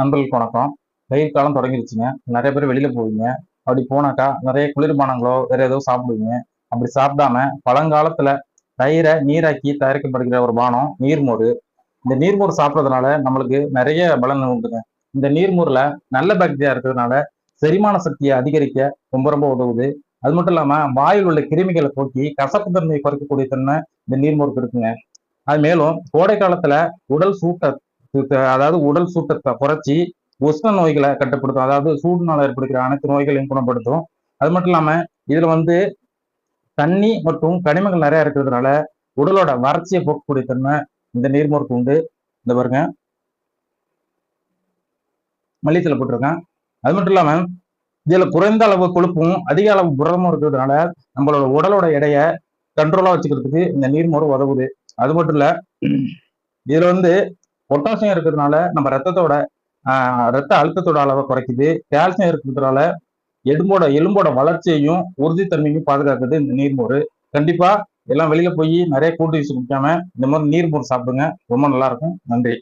நண்பர்களுக்கு வணக்கம். வெயில் காலம் தொடங்கிருச்சுங்க. நிறைய பேர் வெளியில போவீங்க. அப்படி போனாக்கா நிறைய குளிர்பானங்களோ வேற ஏதோ சாப்பிடுவீங்க. அப்படி சாப்பிடாம பழங்காலத்துல தயிரை நீராக்கி தயாரிக்கப்படுகிற ஒரு பானம் நீர்மோர். இந்த நீர்மோர் சாப்பிட்றதுனால நம்மளுக்கு நிறைய பலன் உண்டுங்க. இந்த நீர்மோர்ல நல்ல பாக்டீரியா இருக்கிறதுனால செரிமான சக்தியை அதிகரிக்க ரொம்ப ரொம்ப உதவுது. அது மட்டும் இல்லாம வாயில் உள்ள கிருமிகளை போக்கி கசப்பு தன்மையை குறைக்கக்கூடிய தன்மை இந்த நீர்மோருக்கு இருக்குங்க. அது மேலும் கோடை காலத்துல உடல் சூட்ட அதாவது உடல் சூட்டத்தை குறைச்சி உஷ்ண நோய்களை கட்டுப்படுத்தும். அதாவது சூடுனால ஏற்படுகிற அனைத்து நோய்களையும் குணப்படுத்தும். அது மட்டும் இல்லாமல் இதில் வந்து தண்ணி மற்றும் கனிமங்கள் நிறைய இருக்கிறதுனால உடலோட வறட்சியை போக்கக்கூடிய தன்மை இந்த நீர்மோருக்கு உண்டு. இந்த பாருங்க. மல்லித்தில் போட்டிருக்கேன். அது மட்டும் இல்லாமல் இதில் குறைந்த அளவு கொழுப்பும் அதிக அளவு புரதமும் இருக்கிறதுனால நம்மளோட உடலோட எடையை கண்ட்ரோலா வச்சுக்கிறதுக்கு இந்த நீர்மோர் உதவுது. அது மட்டும் இல்ல இதில் வந்து பொட்டாசியம் இருக்கிறதுனால நம்ம ரத்தத்தோட ரத்த அழுத்தத்தோட அளவை குறைக்குது. கால்சியம் இருக்கிறதுனால எலும்போட எலும்போட வளர்ச்சியையும் உறுதித்தன்மையும் பாதுகாக்குது இந்த நீர்மோர். கண்டிப்பா எல்லாம் வெளியில போய் நிறைய கூட்டு வீசி குடிக்காம இந்த மாதிரி நீர்மோர் சாப்பிடுங்க. ரொம்ப நல்லா இருக்கும். நன்றி.